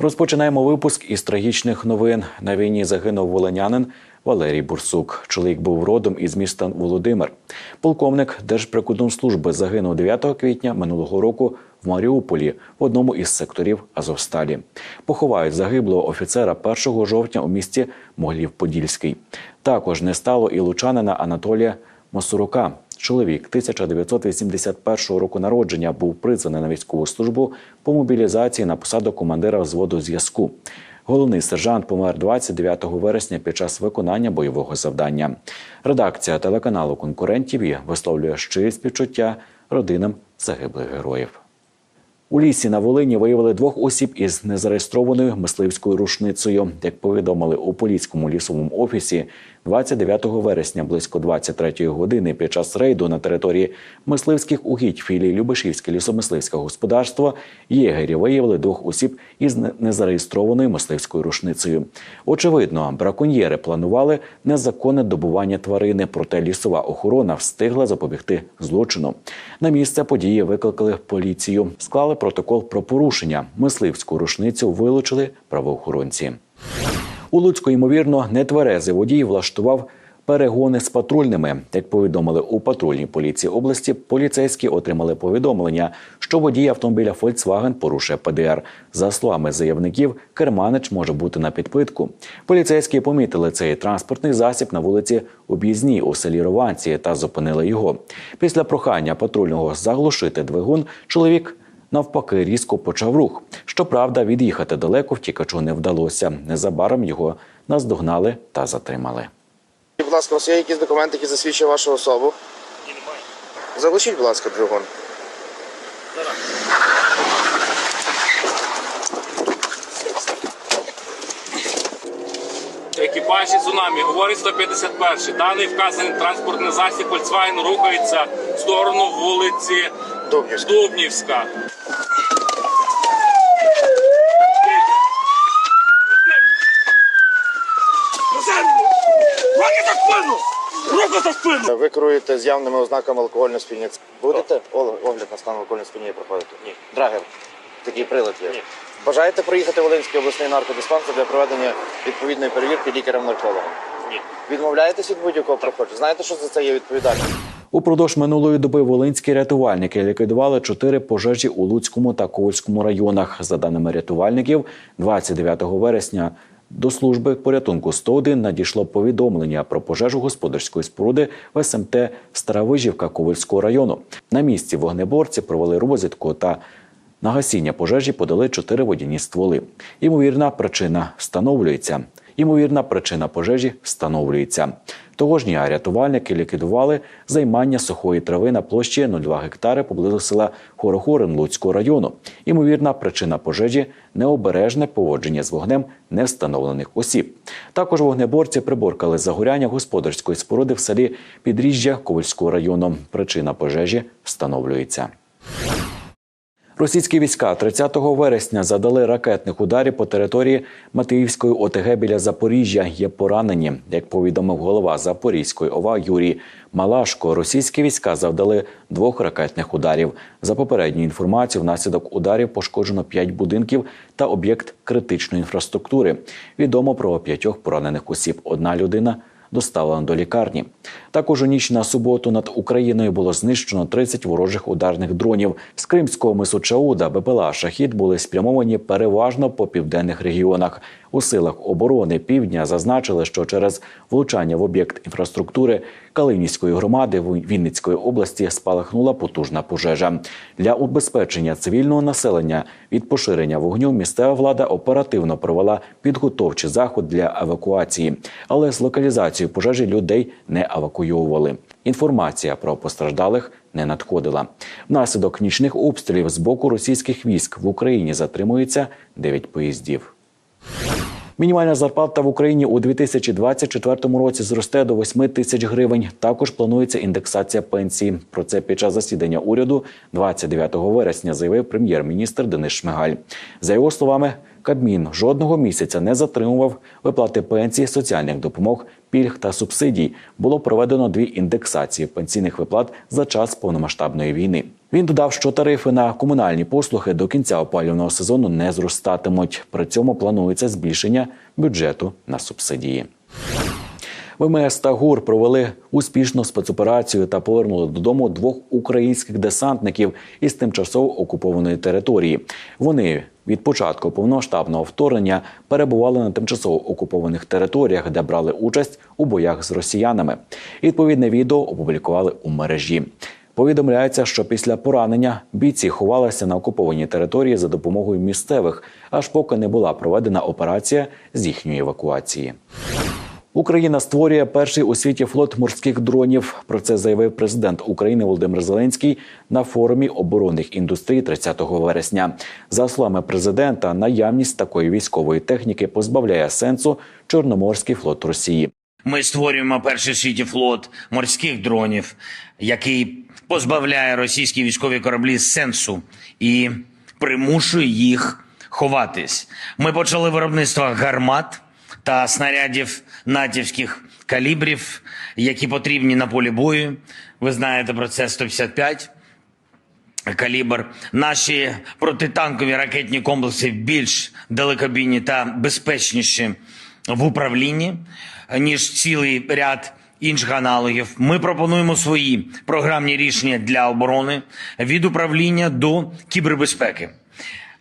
Розпочинаємо випуск із трагічних новин. На війні загинув волинянин Валерій Бурсук. Чоловік був родом із міста Володимир. Полковник Держприкордонслужби загинув 9 квітня минулого року в Маріуполі в одному із секторів Азовсталі. Поховають загиблого офіцера 1 жовтня у місті Моглів-Подільський. Також не стало і лучанина Анатолія Мосурука. Чоловік 1981 року народження був призваний на військову службу по мобілізації на посаду командира взводу зв'язку. Головний сержант помер 29 вересня під час виконання бойового завдання. Редакція телеканалу конкурентів висловлює щирі співчуття родинам загиблих героїв. У лісі на Волині виявили двох осіб із незареєстрованою мисливською рушницею. Як повідомили у поліцькому лісовому офісі, 29 вересня близько 23 години під час рейду на території мисливських угідь філії Любешівське лісомисливське господарство єгері виявили двох осіб із незареєстрованою мисливською рушницею. Очевидно, браконьєри планували незаконне добування тварини, проте лісова охорона встигла запобігти злочину. На місце події викликали поліцію, склали протокол про порушення. Мисливську рушницю вилучили правоохоронці. У Луцьку, ймовірно, нетверезий водій влаштував перегони з патрульними. Як повідомили у патрульній поліції області, поліцейські отримали повідомлення, що водій автомобіля Volkswagen порушує ПДР. За словами заявників, керманич може бути на підпитку. Поліцейські помітили цей транспортний засіб на вулиці Об'їзній у селі Рованці та зупинили його. Після прохання патрульного заглушити двигун, чоловік навпаки різко почав рух. Щоправда, від'їхати далеко втікачу не вдалося. Незабаром його наздогнали та затримали. Будь ласка, у вас є якісь документи, які засвідчують вашу особу? Ні, немає. Залишіть, будь ласка, двигун. Екіпажі цунамі, говорить 151. Даний вказаний транспортний засіб Volkswagen рухається в сторону вулиці Дубнівська. Дубнівська. На землю! Руки за спину! Руки за спину! Ви керуєте з явними ознаками алкогольного сп'яніння. Будете огляд на стан алкогольного сп'яніння проходити? Ні. Драгер. Такий прилад є. Ні. Бажаєте проїхати в Волинський обласний наркодиспансер для проведення відповідної перевірки лікарем-наркологом? Ні. Відмовляєтесь від будь-якого проходження? Знаєте, що за це є відповідальність? Упродовж минулої доби волинські рятувальники ліквідували чотири пожежі у Луцькому та Ковальському районах. За даними рятувальників, 29 вересня до служби порятунку 101 надійшло повідомлення про пожежу господарської споруди в СМТ Старовижівка Ковальського району. На місці вогнеборці провели розвідку та на гасіння пожежі подали чотири водяні стволи. Ймовірна причина встановлюється. Ймовірна причина пожежі встановлюється. Того ж дня рятувальники ліквідували займання сухої трави на площі 0,2 гектари поблизу села Хорохорин Луцького району. Ймовірна причина пожежі необережне поводження з вогнем невстановлених осіб. Також вогнеборці приборкали загоряння господарської споруди в селі Підріжжя Ковальського району. Причина пожежі встановлюється. Російські війська 30 вересня задали ракетних ударів по території Матиївської ОТГ біля Запоріжжя. Є поранені. Як повідомив голова Запорізької ОВА Юрій Малашко, російські війська завдали двох ракетних ударів. За попередньою інформацією, внаслідок ударів пошкоджено п'ять будинків та об'єкт критичної інфраструктури. Відомо про п'ятьох поранених осіб. Одна людина доставлено до лікарні. Також у ніч на суботу над Україною було знищено 30 ворожих ударних дронів. З Кримського мису Чауда БПЛА «Шахід» були спрямовані переважно по південних регіонах. У силах оборони півдня зазначили, що через влучання в об'єкт інфраструктури Калинівської громади Вінницької області спалахнула потужна пожежа. Для убезпечення цивільного населення від поширення вогню місцева влада оперативно провела підготовчий заход для евакуації, але з локалізацією пожежі людей не евакуйовували. Інформація про постраждалих не надходила. Внаслідок нічних обстрілів з боку російських військ в Україні затримується 9 поїздів. Мінімальна зарплата в Україні у 2024 році зросте до 8 тисяч гривень. Також планується індексація пенсії. Про це під час засідання уряду 29 вересня заявив прем'єр-міністр Денис Шмигаль. За його словами, Кабмін жодного місяця не затримував виплати пенсій, соціальних допомог, пільг та субсидій. Було проведено дві індексації пенсійних виплат за час повномасштабної війни. Він додав, що тарифи на комунальні послуги до кінця опалювального сезону не зростатимуть. При цьому планується збільшення бюджету на субсидії. ВМС та ГУР провели успішну спецоперацію та повернули додому двох українських десантників із тимчасово окупованої території. Вони від початку повноштабного вторгнення перебували на тимчасово окупованих територіях, де брали участь у боях з росіянами. Відповідне відео опублікували у мережі. Повідомляється, що після поранення бійці ховалися на окупованій території за допомогою місцевих, аж поки не була проведена операція з їхньої евакуації. Україна створює перший у світі флот морських дронів. Про це заявив президент України Володимир Зеленський на форумі оборонних індустрій 30 вересня. За словами президента, наявність такої військової техніки позбавляє сенсу Чорноморський флот Росії. Ми створюємо перший в світі флот морських дронів, який позбавляє російські військові кораблі сенсу і примушує їх ховатись. Ми почали виробництво гармат та снарядів натівських калібрів, які потрібні на полі бою. Ви знаєте про це 155 калібр. Наші протитанкові ракетні комплекси більш далекобійні та безпечніші в управлінні, ніж цілий ряд інших аналогів. Ми пропонуємо свої програмні рішення для оборони від управління до кібербезпеки.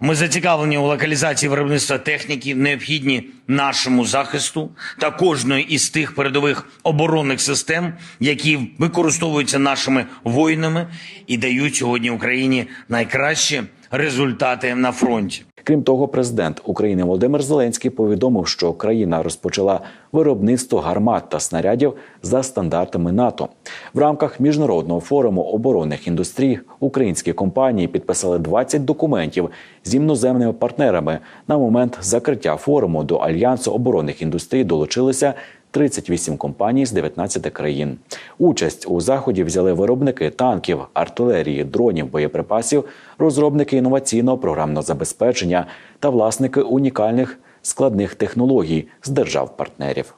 Ми зацікавлені у локалізації виробництва техніки, необхідні нашому захисту та кожної із тих передових оборонних систем, які використовуються нашими воїнами і дають сьогодні Україні найкращі результати на фронті. Крім того, президент України Володимир Зеленський повідомив, що країна розпочала виробництво гармат та снарядів за стандартами НАТО. В рамках міжнародного форуму оборонних індустрій українські компанії підписали 20 документів з іноземними партнерами. На момент закриття форуму до альянсу оборонних індустрій долучилися 38 компаній з 19 країн. Участь у заході взяли виробники танків, артилерії, дронів, боєприпасів, розробники інноваційного програмного забезпечення та власники унікальних складних технологій з держав-партнерів.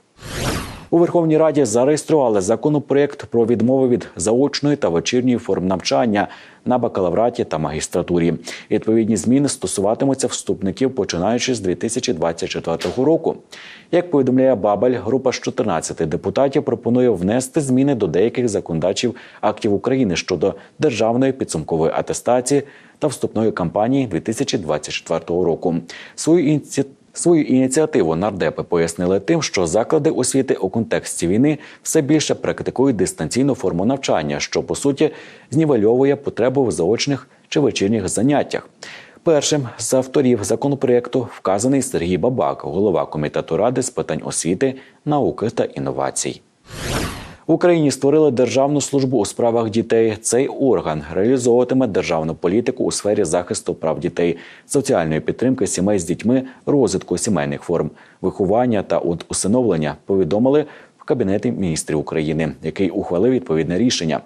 У Верховній Раді зареєстрували законопроект про відмови від заочної та вечірньої форм навчання на бакалавраті та магістратурі. Відповідні зміни стосуватимуться вступників починаючи з 2024 року. Як повідомляє Бабель, група з 14 депутатів пропонує внести зміни до деяких законодавчих актів України щодо державної підсумкової атестації та вступної кампанії 2024 року. Свою ініціативу Свою ініціативу нардепи пояснили тим, що заклади освіти у контексті війни все більше практикують дистанційну форму навчання, що по суті знівельовує потребу в заочних чи вечірніх заняттях. Першим з авторів законопроекту вказаний Сергій Бабак, голова комітету ради з питань освіти, науки та інновацій. В Україні створили державну службу у справах дітей. Цей орган реалізовуватиме державну політику у сфері захисту прав дітей, соціальної підтримки сімей з дітьми, розвитку сімейних форм, виховання та усиновлення. Повідомили в кабінеті міністрів України, який ухвалив відповідне рішення.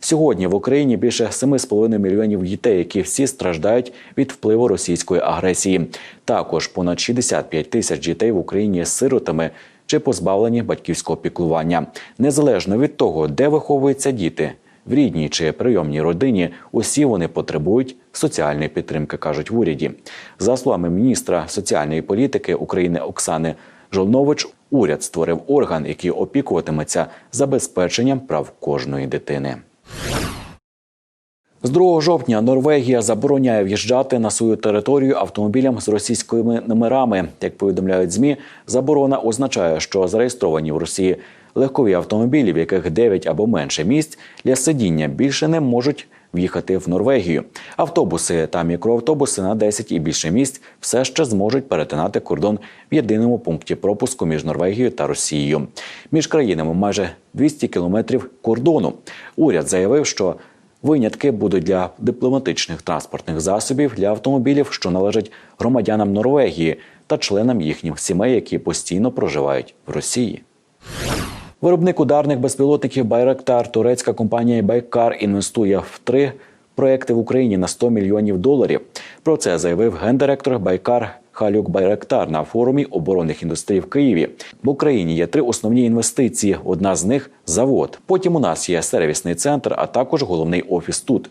Сьогодні в Україні більше 7,5 мільйонів дітей, які всі страждають від впливу російської агресії. Також понад 65 тисяч дітей в Україні є сиротами чи позбавлені батьківського піклування. Незалежно від того, де виховуються діти, в рідній чи прийомній родині, усі вони потребують соціальної підтримки, кажуть в уряді. За словами міністра соціальної політики України Оксани Жолнович, уряд створив орган, який опікуватиметься забезпеченням прав кожної дитини. З 2 жовтня Норвегія забороняє в'їжджати на свою територію автомобілям з російськими номерами. Як повідомляють змі, заборона означає, що зареєстровані в Росії легкові автомобілі, в яких 9 або менше місць для сидіння більше не можуть в'їхати в Норвегію. Автобуси та мікроавтобуси на 10 і більше місць все ще зможуть перетинати кордон в єдиному пункті пропуску між Норвегією та Росією. Між країнами майже 200 кілометрів кордону. Уряд заявив, що Винятки будуть для дипломатичних транспортних засобів для автомобілів, що належать громадянам Норвегії та членам їхніх сімей, які постійно проживають в Росії. Виробник ударних безпілотників Байрактар, турецька компанія Байкар інвестує в три проекти в Україні на 100 мільйонів доларів. Про це заявив гендиректор Байкар Халюк Байректар на форумі оборонних індустрій в Києві. В Україні є три основні інвестиції. Одна з них завод. Потім у нас є сервісний центр, а також головний офіс тут.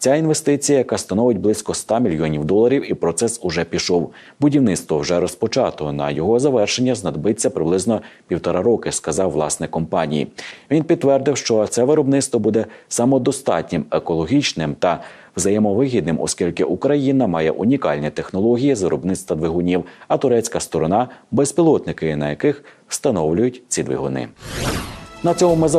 Ця інвестиція, яка становить близько 100 мільйонів доларів, і процес уже пішов. Будівництво вже розпочато. На його завершення знадобиться приблизно півтора роки, сказав власник компанії. Він підтвердив, що це виробництво буде самодостатнім, екологічним та взаємовигідним, оскільки Україна має унікальні технології з виробництва двигунів, а турецька сторона безпілотники, на яких встановлюють ці двигуни. На цьому ми